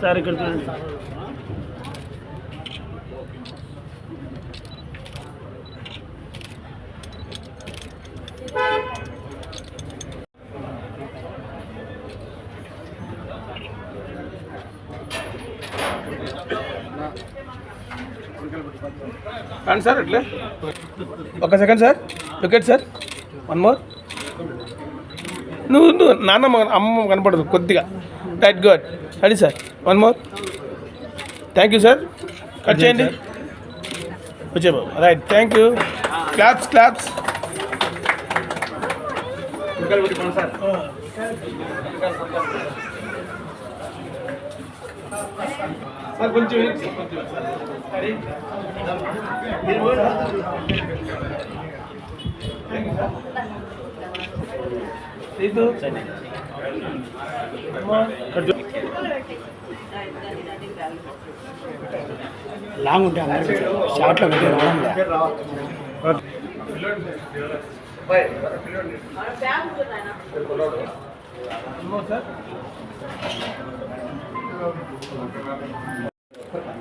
Sir இருக்கிறது రండి sir ఇట్లే. ఒక second sir look at sir one more నువ్వు నువ్వు నాన్నమ్మ అమ్మ కనపడదు కొద్దిగా. Right good ready sir one more thank you sir cut చేయండి. వచ్చే బాబు. Right thank you claps claps sir కొంచెం ఇది లాంగ్ ఉంటే అందరికీ షార్ట్లో పెట్టి రావడం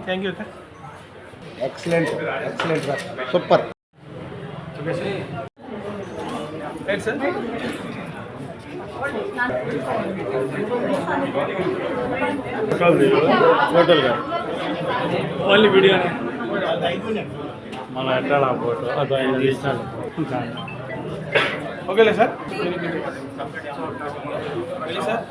thank you excellent excellent sir super right sir ఫోటోలుగా only video మన ఎట్లా ఫోటో అది ఆయన తీసినాడు ఓకేలే sir sir sir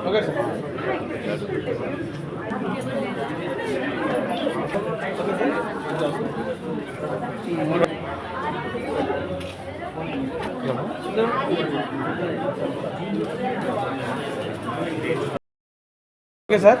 okay sir okay sir.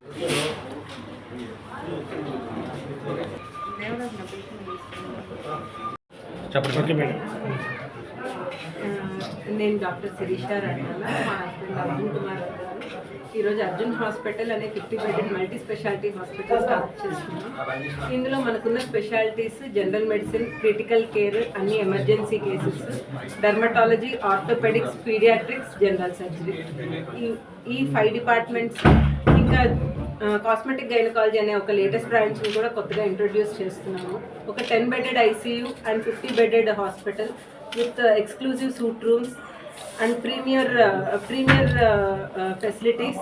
Madam. నేను డాక్టర్ శిరీష రంగల మా హస్బెండ్ అర్జున్ కుమార్ గారు ఈరోజు అర్జున్ హాస్పిటల్ అనే fifty bedded multi speciality hospital start చేస్తున్నాం. ఇందులో మనకున్న specialities general medicine critical care అన్ని emergency cases dermatology orthopaedics paediatrics general surgery. ఈ ఈ ఫైవ్ డిపార్ట్మెంట్స్ ఇంకా కాస్మెటిక్ గైనకాలజీ అనే ఒక లేటెస్ట్ బ్రాంచ్ని కూడా కొత్తగా ఇంట్రొడ్యూస్ చేస్తున్నాము. ఒక ten bedded ICU and fifty bedded hospital with exclusive suite rooms and premier premier facilities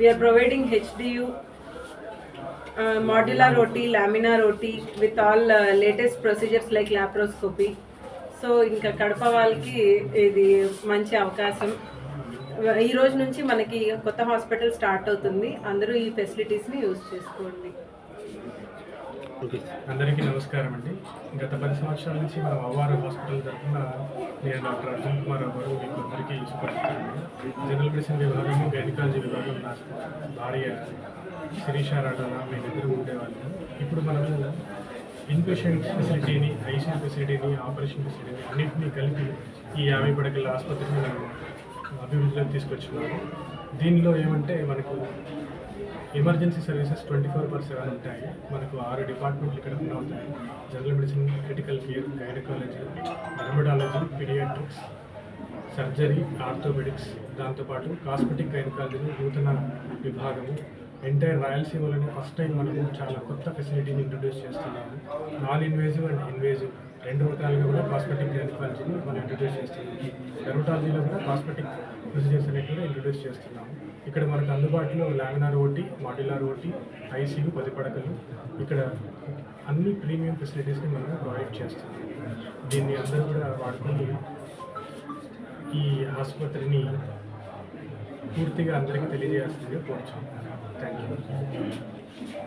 we are providing HDU modular roti lamina roti with all latest procedures like laparoscopy so ఇంకా కడప వాళ్ళకి ఇది మంచి అవకాశం. ఈ రోజు నుంచి మనకి కొత్త హాస్పిటల్ స్టార్ట్ అవుతుంది. అందరూ ఈ ఫెసిలిటీస్ని యూజ్ చేసుకోండి. అందరికీ నమస్కారం అండి. గత పది సంవత్సరాల నుంచి మనం అవ్వారు హాస్పిటల్ తరఫున నేను డాక్టర్ అర్జున్ కుమార్ అవ్వారు. మీకు అందరికీ సుపరిచితాను జనరల్ మెడిసిన్ విభాగము గైనకాలజీ విభాగం నా భార్య శిరీష రాటోలా మేమిద్దరు ఉండేవాళ్ళం. ఇప్పుడు మనము ఇన్పేషెంట్ ఫెసిలిటీని ఐసీయూ ఫెసిలిటీని ఆపరేషన్ ఫెసిలిటీని అన్నింటినీ కలిపి ఈ యాభై పడకల ఆసుపత్రిని మనం అభివృద్ధిలోకి తీసుకొచ్చినారు. దీనిలో ఏమంటే మనకు emergency services twenty four per seven ఉంటాయి. మనకు ఆరు డిపార్ట్మెంట్లు ఇక్కడ ఉన్న ఉంటాయి. General medicine critical care gynaecology అర్మడాలజీ paediatrics surgery orthopaedics. దాంతోపాటు కాస్మెటిక్ గైనకాలజీ నూతన విభాగము. ఎంటైర్ రాయలసీమలోనే ఫస్ట్ టైం మనము చాలా కొత్త ఫెసిలిటీని ఇంట్రొడ్యూస్ చేస్తున్నాము. Non invasive and invasive. రెండు రకాలుగా కూడా కాస్మెటిక్ గైనకాలజీని మనం ఇంట్రడ్యూస్ చేస్తున్నాం. డెర్మటాలజీలో కూడా కాస్మెటిక్ ప్రొసీజర్స్ అనేవి కూడా ఇంట్రడ్యూస్ చేస్తున్నాము. ఇక్కడ మనకు అందుబాటులో laminar OT modular OT ICU పది పడకలు. ఇక్కడ అన్ని ప్రీమియం ఫెసిలిటీస్ని మనం ప్రొవైడ్ చేస్తున్నాం దీన్ని అందరూ కూడా వాడుకొని ఈ ఆసుపత్రిని పూర్తిగా అందరికీ తెలియజేస్తుంది కోరుచున్నాను. Thank you